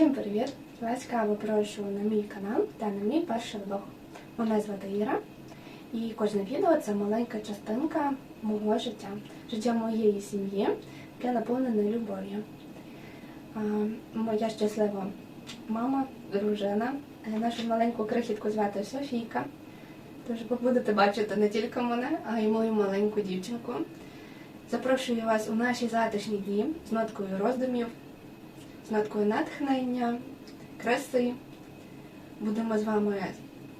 Всім привіт! Ласкаво прошу на мій канал та на мій перший влог. Мене звати Іра, і кожне відео це маленька частинка мого життя, життя моєї сім'ї, яке наповнене любов'ю. Моя щаслива мама, дружина, е, нашу маленьку крихітку звати Софійка. Тож ви будете бачити не тільки мене, а й мою маленьку дівчинку. Запрошую вас у наші затишні дні з ноткою роздумів, ноткою натхнення, краси. Будемо з вами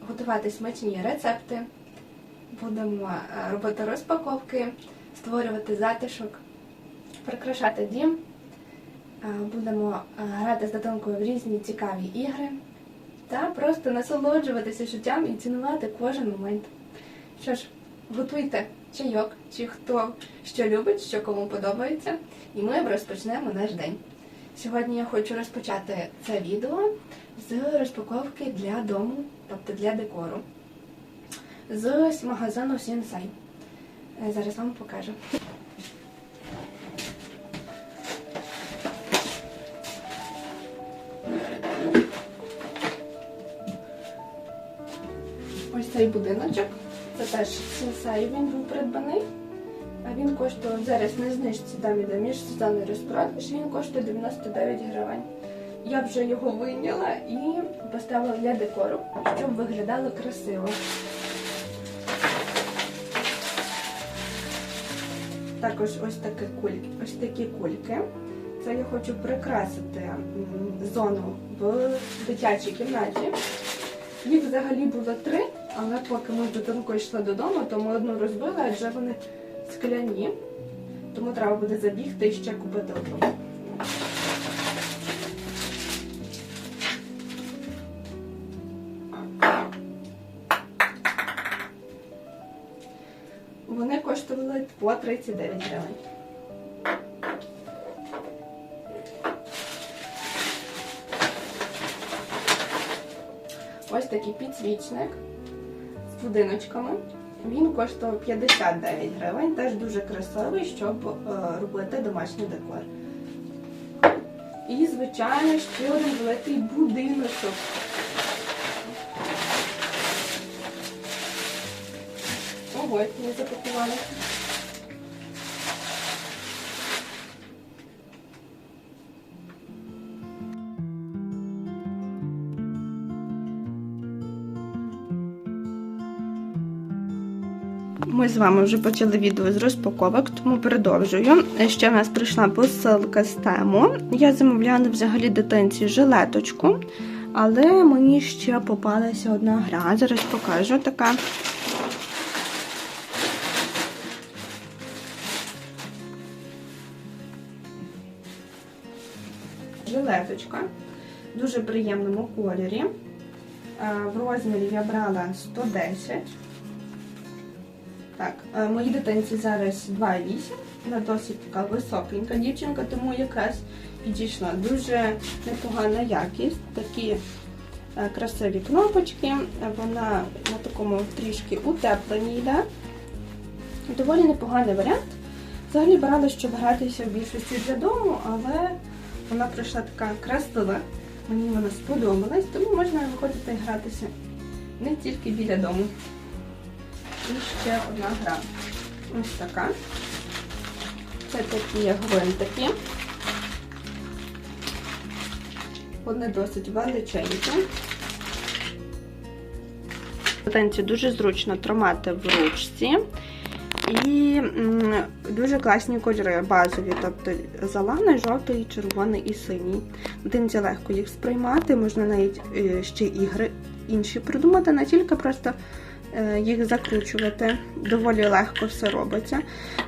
готувати смачні рецепти, будемо е, робити розпаковки, створювати затишок, прикрашати дім. Е, Будемо е, грати з дитинкою в різні цікаві ігри та просто насолоджуватися життям і цінувати кожен момент. Що ж, готуйте чайок, чи хто що любить, що кому подобається, і ми розпочнемо наш день. Сьогодні я хочу розпочати це відео з розпаковки для дому, тобто для декору, з магазину Сінсай. Е, Зараз вам покажу. Ось цей будиночок. Це теж Сінсай, він був придбаний. А він коштує зараз не знижці, там іде міжсезонний розпродаж, він коштує 99 гривень. Я вже його вийняла і поставила для декору, щоб виглядало красиво. Також ось такі кульки. Ось такі кульки. Це я хочу прикрасити зону в дитячій кімнаті. Їх взагалі було три, але поки ми з дитинкою йшли додому, то ми одну розбили, адже вони скляні. Тому треба буде забігти і ще купити одну. Вони коштували по 39 гривень. Ось такий підсвічник з будиночками. Він коштував 59 гривень, теж дуже красивий, щоб е, робити домашній декор. І, звичайно, ще один великий будиночок. Ого, мені запакували. З вами вже почали відео з розпаковок, тому продовжую. Ще в нас прийшла посилка з тему. Я замовляла взагалі дитинці жилеточку, але мені ще попалася одна гра. Зараз покажу така. Жилеточка в дуже приємному кольорі. Е, В розмірі я брала 110. Так, е, моїй дитинці зараз 2,8. Вона досить така високенька дівчинка, тому якраз підійшла дуже непогана якість. Такі е, красиві кнопочки. Вона на такому трішки утепленій йде. Доволі непоганий варіант. Взагалі брала, щоб гратися в більшості для дому, але вона прийшла така красива. Мені вона сподобалась, тому можна виходити і гратися не тільки біля дому. І ще одна гра. Ось така. Це такі гвинтики. Вони досить величенькі. Танці дуже зручно тримати в ручці. І дуже класні кольори базові, тобто зелений, жовтий, червоний і синій. Дитинці легко їх сприймати, можна навіть е, ще ігри інші придумати, не тільки просто їх закручувати. Доволі легко все робиться.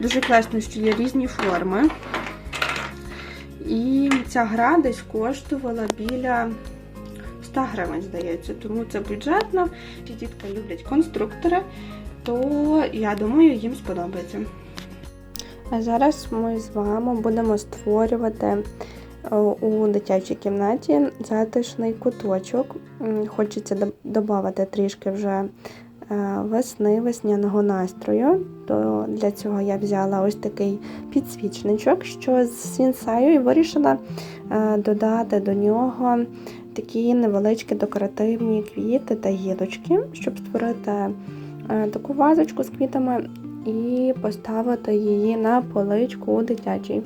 Дуже класно, що є різні форми. І ця гра десь коштувала біля 100 гривень, здається, тому це бюджетно. Ті дітки люблять конструктори, то я думаю, їм сподобається. А зараз ми з вами будемо створювати е, у дитячій кімнаті затишний куточок. Хочеться додати трішки вже е, весни, весняного настрою. То для цього я взяла ось такий підсвічничок, що з сінсаю, і вирішила е, додати до нього такі невеличкі декоративні квіти та гілочки, щоб створити е, таку вазочку з квітами і поставити її на поличку у дитячій,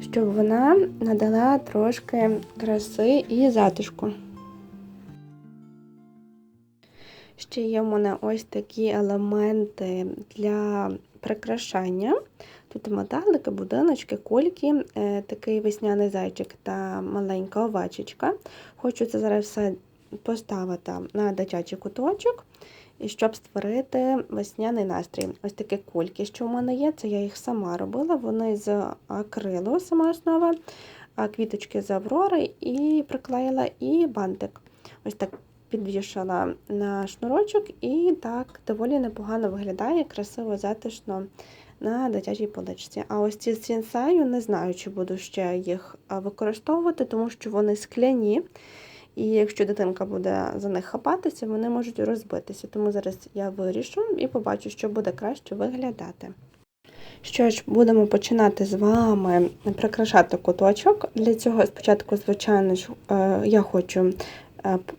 щоб вона надала трошки краси і затишку. Ще є в мене ось такі елементи для прикрашання. Тут металики, будиночки, кульки, е, такий весняний зайчик та маленька овечечка. Хочу це зараз все поставити на дитячий куточок, щоб створити весняний настрій. Ось такі кульки, що в мене є, це я їх сама робила. Вони з акрилу, сама основа, квіточки з аврори і приклеїла, і бантик. Ось так підвішала на шнурочок, і так доволі непогано виглядає, красиво, затишно на дитячій поличці. А ось ці сінсаю не знаю, чи буду ще їх використовувати, тому що вони скляні. І якщо дитинка буде за них хапатися, вони можуть розбитися. Тому зараз я вирішу і побачу, що буде краще виглядати. Що ж, будемо починати з вами прикрашати куточок. Для цього спочатку, звичайно ж, е, я хочу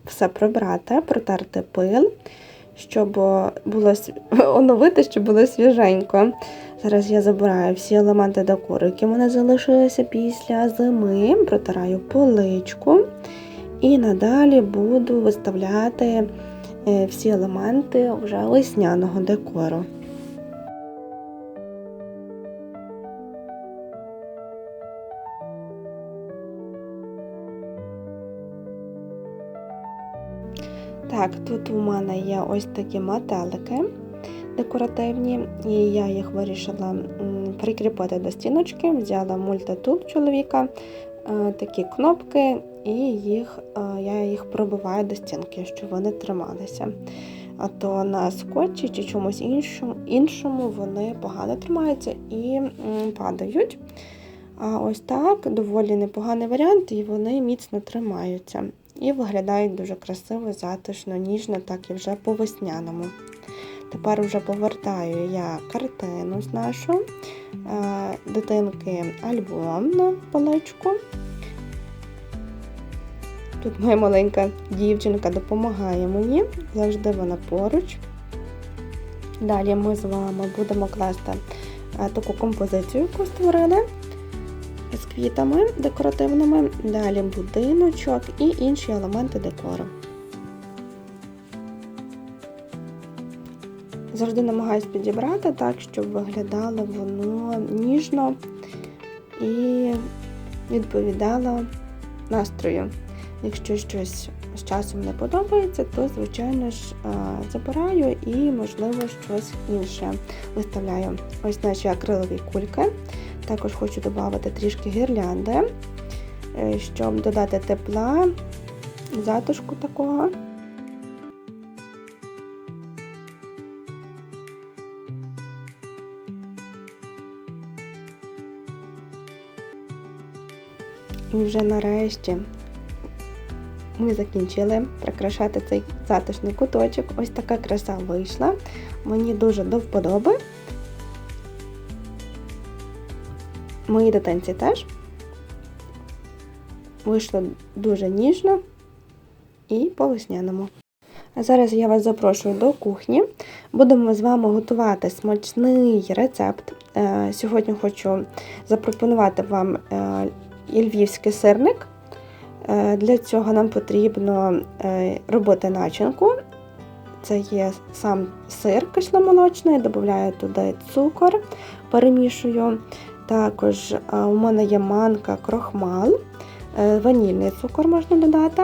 все прибрати, протерти пил, щоб було оновити, щоб було свіженько. Зараз я забираю всі елементи декору, які в мене залишилися після зими, протираю поличку. І надалі буду виставляти е, всі елементи вже весняного декору. Так, тут у мене є ось такі метелики декоративні, і я їх вирішила прикріпити до стіночки, взяла мультитул чоловіка, е, такі кнопки, і їх, е, я їх пробиваю до стінки, щоб вони трималися. А то на скотчі чи чомусь іншому, іншому вони погано тримаються і падають. А ось так доволі непоганий варіант, і вони міцно тримаються. І виглядають дуже красиво, затишно, ніжно, так і вже по весняному. Тепер вже повертаю я картину з нашу е, дитинки альбом на паличку. Тут моя маленька дівчинка допомагає мені, завжди вона поруч. Далі ми з вами будемо класти е, таку композицію, яку створили квітами декоративними, далі будиночок і інші елементи декору. Завжди намагаюсь підібрати так, щоб виглядало воно ніжно і відповідало настрою. Якщо щось з часом не подобається, то, звичайно ж, забираю і, можливо, щось інше виставляю. Ось наші акрилові кульки. Також хочу додати трішки гірлянди, е, щоб додати тепла, затишку такого. І вже нарешті ми закінчили прикрашати цей затишний куточок. Ось така краса вийшла. Мені дуже до вподоби. Мої дитинці теж. Вийшло дуже ніжно і по весняному. А зараз я вас запрошую до кухні. Будемо з вами готувати смачний рецепт. Е, сьогодні хочу запропонувати вам е, львівський сирник. Е, для цього нам потрібно робити начинку. Це є сам сир кисломолочний, додаю туди цукор, перемішую. Також у мене є манка, крохмал, е, ванільний цукор можна додати.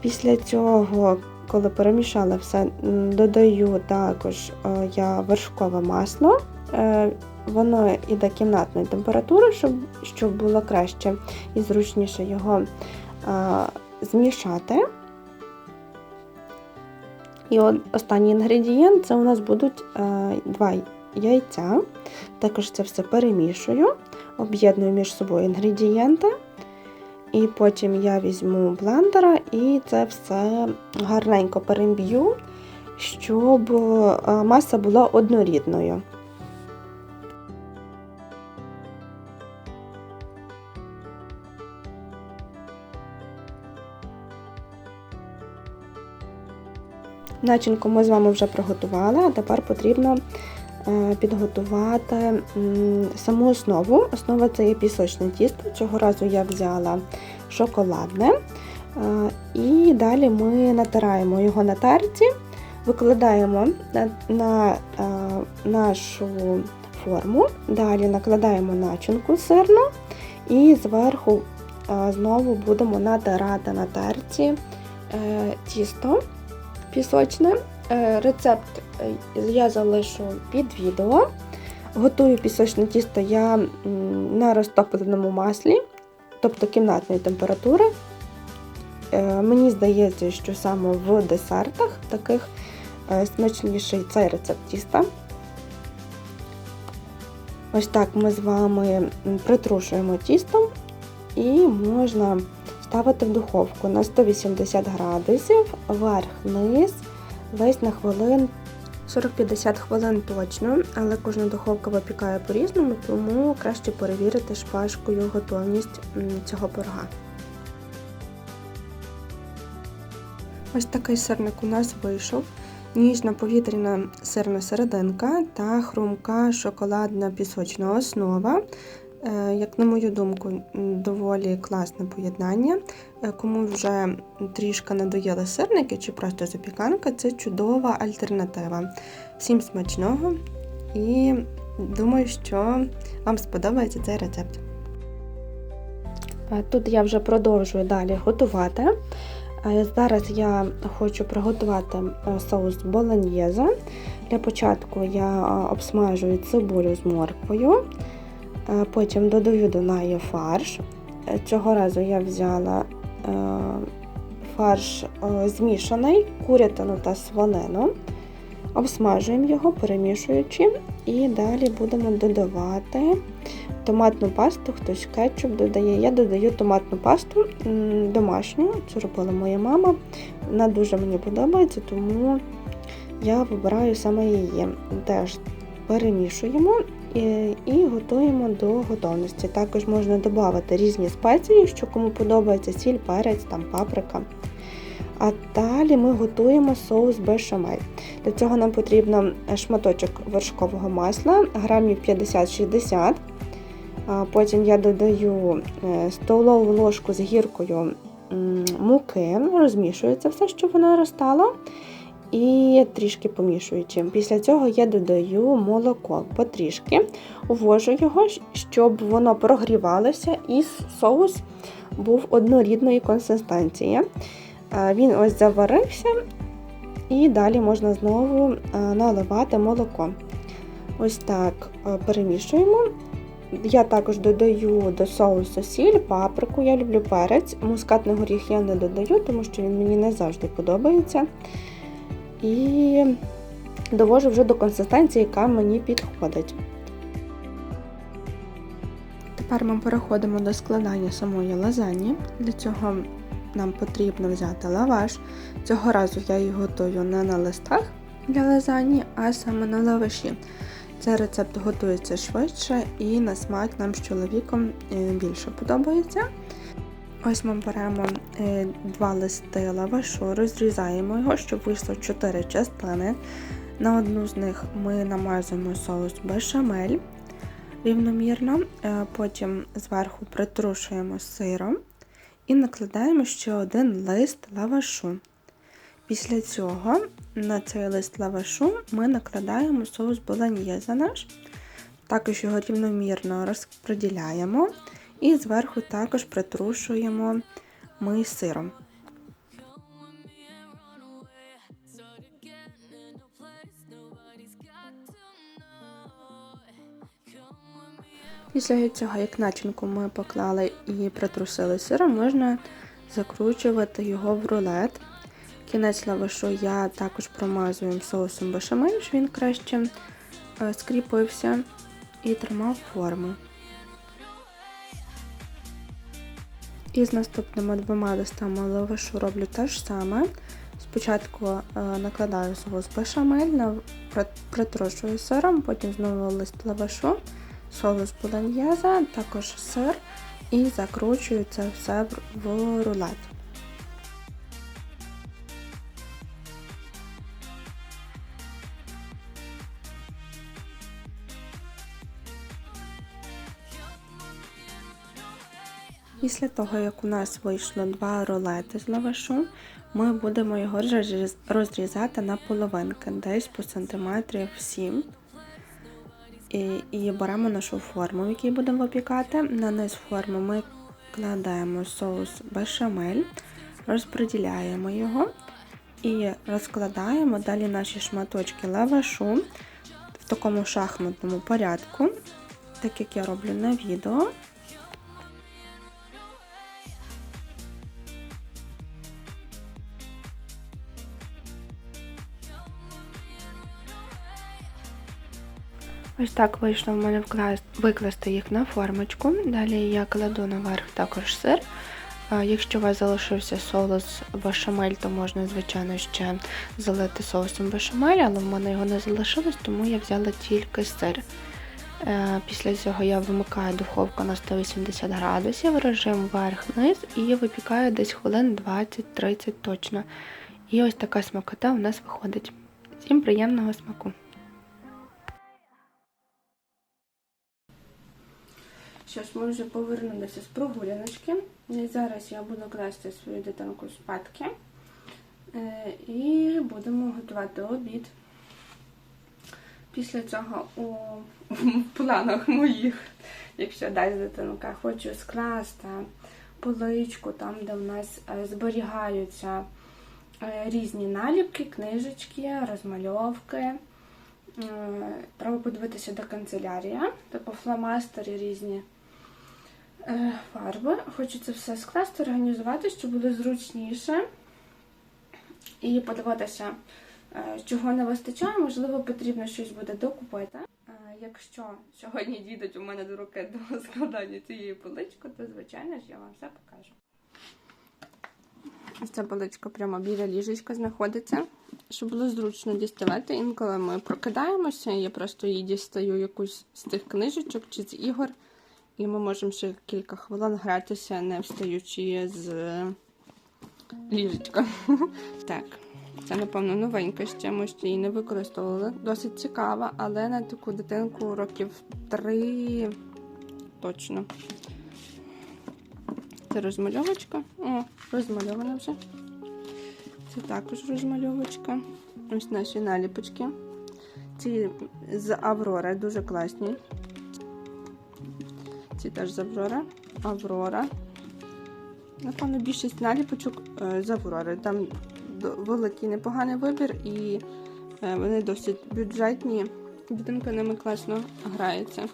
Після цього, коли перемішала все, додаю також я вершкове масло. Е, воно іде кімнатної температури, щоб щоб було краще і зручніше його а, змішати. І от останній інгредієнт це у нас будуть а, два яйця. Також це все перемішую, об'єдную між собою інгредієнти. І потім я візьму блендера і це все гарненько перемб'ю, щоб е, маса була однорідною. Начинку ми з вами вже приготували, а тепер потрібно підготувати саму основу. Основа це є пісочне тісто. Цього разу я взяла шоколадне. Е, І далі ми натираємо його на терці, викладаємо на, на е, нашу форму, далі накладаємо начинку сирну і зверху е, знову будемо натирати на терці е, тісто пісочне. Е, Рецепт е, я залишу під відео. Готую пісочне тісто я на розтопленому маслі, тобто кімнатної температури. Е, Мені здається, що саме в десертах таких смачніший цей рецепт тіста. Ось так ми з вами притрушуємо тісто і можна ставити в духовку на 180 градусів, верх-низ, весь на хвилин 40-50 хвилин точно, але кожна духовка випікає по-різному, тому краще перевірити шпажкою готовність цього пирога. Ось такий сирник у нас вийшов. Ніжна повітряна сирна серединка та хрумка шоколадна пісочна основа. Е, Як на мою думку, доволі класне поєднання. Е, Кому вже трішки надоїли сирники чи просто запіканка, це чудова альтернатива. Всім смачного і думаю, що вам сподобається цей рецепт. Е, Тут я вже продовжую далі готувати. Е, Зараз я хочу приготувати соус болоньєзе. Для початку я обсмажую цибулю з морквою. Потім додаю до неї фарш. Цього разу я взяла фарш е, змішаний, курятину та свинину. Обсмажуємо його, перемішуючи, і далі будемо додавати томатну пасту, хтось кетчуп додає. Я додаю томатну пасту домашню, це робила моя мама. Вона дуже мені подобається, тому я вибираю саме її. Теж перемішуємо і, і готуємо до готовності. Також можна додати різні спеції, що кому подобається, сіль, перець, там паприка. А далі ми готуємо соус бешамель. Для цього нам потрібно шматочок вершкового масла, грамів 50-60. А Потім я додаю е, столову ложку з гіркою муки, розмішую це все, щоб воно розтало. І трішки помішуючи. Після цього я додаю молоко потрішки, увожу його, щоб воно прогрівалося і соус був однорідної консистенції. Е, Він ось заварився, і далі можна знову е, наливати молоко. Ось так е, перемішуємо. Я також додаю до соусу сіль, паприку, я люблю перець. Мускатний горіх я не додаю, тому що він мені не завжди подобається. І довожу вже до консистенції, яка мені підходить. Тепер ми переходимо до складання самої лазані. Для цього нам потрібно взяти лаваш. Цього разу я її готую не на листах для лазані, а саме на лаваші. Цей рецепт готується швидше і на смак нам з чоловіком е, більше подобається. Ось ми беремо е, два листи лавашу, розрізаємо його, щоб вийшло 4 частини. На одну з них ми намазуємо соус бешамель рівномірно, е, потім зверху притрушуємо сиром і накладаємо ще один лист лавашу. Після цього на цей лист лавашу ми накладаємо соус болоньєзе наш, також його рівномірно розподіляємо і зверху також притрушуємо ми сиром. Після цього, як начинку ми поклали і притрусили сиром, можна закручувати його в рулет. Кінець лавашу я також промазую соусом бешамель, щоб він краще е, скріпився і тримав форму. І з наступними двома листами лавашу роблю те ж саме. Спочатку е, накладаю соус бешамель, притрушую сиром, потім знову лист лавашу, соус болоньєза, також сир і закручую це все в рулет. Після того, як у нас вийшло два рулети з лавашу, ми будемо його розрізати на половинки, десь по сантиметрів 7. І, і беремо нашу форму, в якій будемо випікати. На низ форми ми кладаємо соус бешамель, розподіляємо його і розкладаємо далі наші шматочки лавашу в такому шахматному порядку, так як я роблю на відео. Ось так вийшло в мене викласти їх на формочку. Далі я кладу наверх також сир. Якщо у вас залишився соус бешамель, то можна, звичайно, ще залити соусом бешамель, але в мене його не залишилось, тому я взяла тільки сир. Е, Після цього я вимикаю духовку на 180 градусів, режим вверх-низ і випікаю десь хвилин 20-30 точно. І ось така смакота у нас виходить. Всім приємного смаку! Що ж, ми вже повернулися з прогуляночки. І зараз я буду класти свою дитинку спадки. Е, І будемо готувати обід. Після цього у планах моїх, якщо дасть дитинка, хочу скласти поличку, там, де в нас е, зберігаються е, різні наліпки, книжечки, розмальовки. Треба подивитися до канцелярія, типу фломастери різні фарби. Хочу це все скласти, організувати, щоб було зручніше. І подивитися, е, чого не вистачає, можливо, потрібно щось буде докупити. Е, Якщо сьогодні дійдуть у мене до руки до складання цієї полички, то звичайно ж я вам все покажу. Ось ця поличка прямо біля ліжечка знаходиться, щоб було зручно діставати. Інколи ми прокидаємося, і я просто її дістаю якусь з тих книжечок чи з ігор. І ми можемо ще кілька хвилин гратися, не встаючи з ліжечка. Так, це, напевно, новенька ще, ми ще її не використовували. Досить цікава, але на таку дитинку років три точно. Це розмальовочка. О, розмальована вже. Це також розмальовочка. Ось наші наліпочки. Ці з Аврора дуже класні. Ці теж з Аврора. Аврора. Напевно, більшість наліпочок е, з Аврори. Там великий непоганий вибір і е, вони досить бюджетні. Дитинка ними класно грається.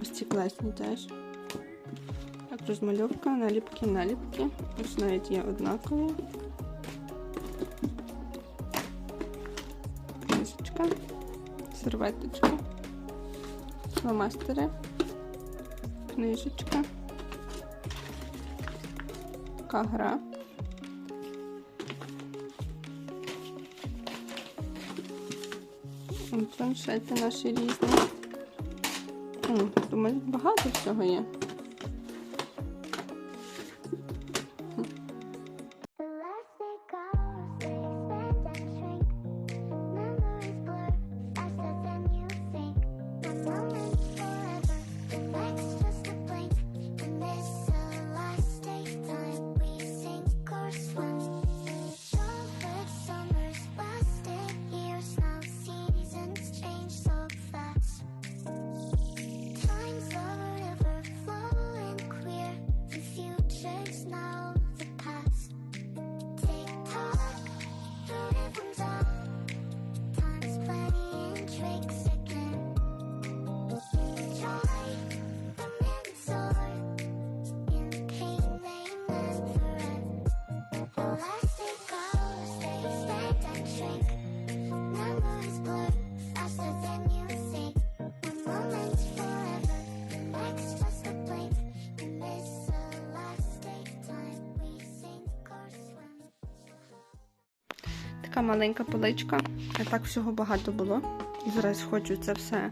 Ось ці класні теж. Так, розмальовка, наліпки, наліпки. Ось навіть є однакові. Книжечка, серветочка, фломастери, книжечка, така. Планшети наші різні. Думаю, багато всього є. Така маленька поличка. А так всього багато було. Зараз хочу це все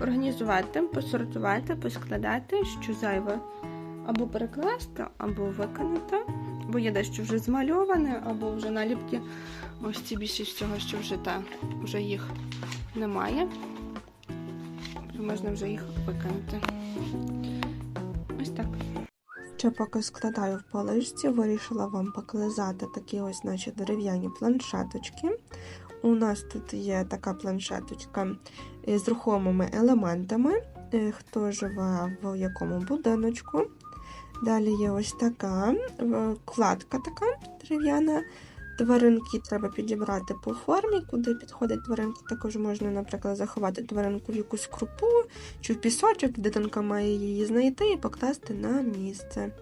організувати, посортувати, поскладати, що зайве або перекласти, або виконати. Бо є дещо вже змальоване, або вже наліпки. Ось ці більшість всього, що вже та, вже їх немає. Можна вже їх виконати. Ще поки складаю в поличці, вирішила вам показати такі ось наші дерев'яні планшеточки. У нас тут є така планшеточка з рухомими елементами, е, хто живе в якому будиночку. Далі є ось така е, кладка така дерев'яна. Тваринки треба підібрати по формі, куди підходять тваринки. Також можна, наприклад, заховати тваринку в якусь крупу чи в пісочок, дитинка має її знайти і покласти на місце.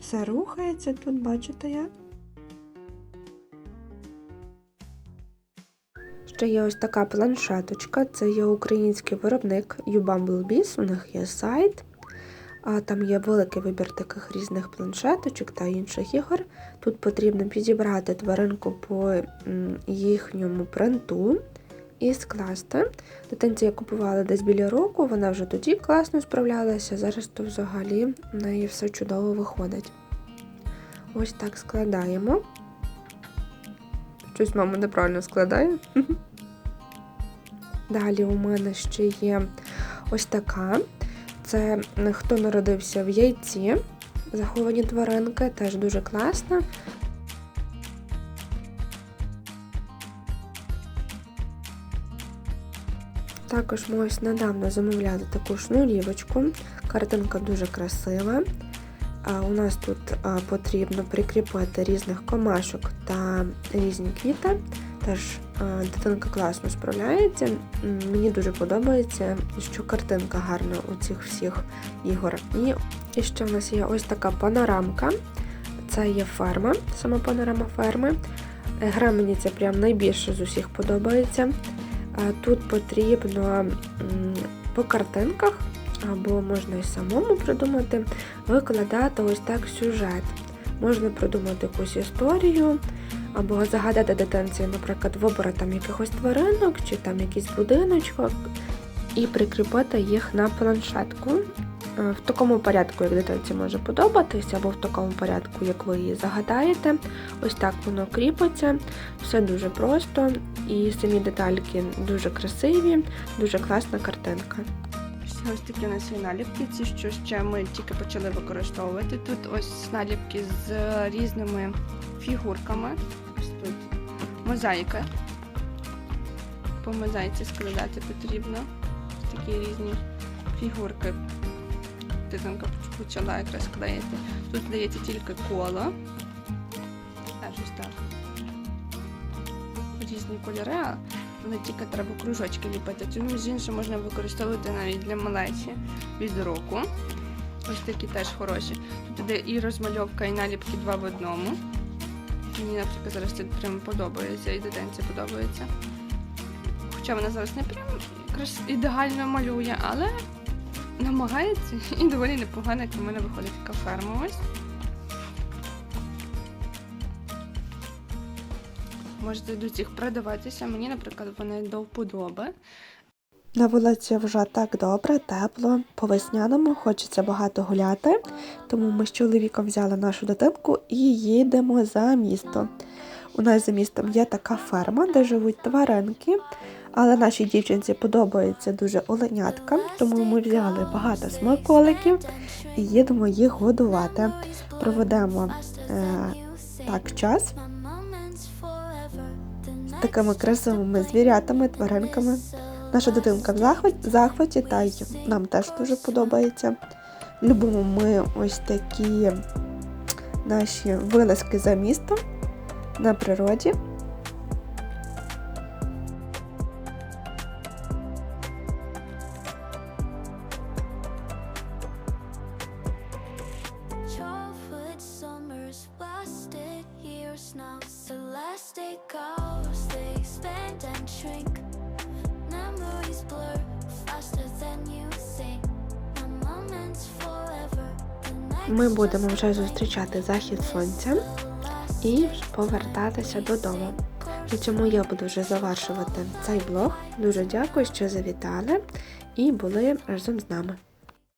Все рухається тут, бачите як? Ще є ось така планшеточка. Це є український виробник U-Bumblebees, у них є сайт. А там є великий вибір таких різних планшеточок та інших ігор. Тут потрібно підібрати тваринку по їхньому принту і скласти. Дитинці я купувала десь біля року, вона вже тоді класно справлялася, зараз то взагалі в неї все чудово виходить. Ось так складаємо. Щось мама неправильно складає. Далі у мене ще є ось така. Це хто народився в яйці, заховані тваринки, теж дуже класно. Також ми ось недавно замовляли таку шнурівочку. Картинка дуже красива. А У нас тут потрібно прикріпити різних комашок та різні квіти. Теж дитинка класно справляється. Мені дуже подобається, що картинка гарна у цих всіх ігор. І, ще в нас є ось така панорамка. Це є ферма, сама панорама ферми. Е, Гра мені це прям найбільше з усіх подобається. Тут потрібно по картинках, або можна і самому придумати, викладати ось так сюжет. Можна придумати якусь історію, або загадати дитинці, наприклад, вибори там якихось тваринок чи там якийсь будиночок, і прикріпити їх на планшетку. Е, В такому порядку, як дитинці може подобатися, або в такому порядку, як ви її загадаєте. Ось так воно кріпиться. Все дуже просто, і самі детальки дуже красиві, дуже класна картинка. Ось такі у нас є наліпки, ці що ще ми тільки почали використовувати. Тут ось наліпки з різними фігурками. Ось тут мозаїка. По мозаїці складати потрібно. Такі різні фігурки. Дитинка почала якраз клеїти. Тут здається тільки коло. Теж ось так. Різні кольори, але тільки треба кружочки ліпити. Цю між іншим можна використовувати навіть для малечі від року. Ось такі теж хороші. Тут іде і розмальовка, і наліпки два в одному. Мені, наприклад, зараз це прям подобається, і дитинці подобається. Хоча вона зараз не прям ідеально малює, але намагається і доволі непогано, як у мене виходить така ферма ось. Можете до цих продаватися. Мені, наприклад, вони до вподоби. На вулиці вже так добре, тепло. По весняному хочеться багато гуляти, тому ми з чоловіком взяли нашу дитинку і їдемо за місто. У нас за містом є така ферма, де живуть тваринки, але нашій дівчинці подобається дуже оленятка, тому ми взяли багато смаколиків і їдемо їх годувати. Проведемо е, так час з такими красивими звірятами, тваринками. Наша дитинка в захваті, та й нам теж дуже подобається. Любимо ми ось такі наші вилазки за містом на природі. Будемо вже зустрічати захід сонця і повертатися додому. На цьому я буду вже завершувати цей блог. Дуже дякую, що завітали і були разом з нами.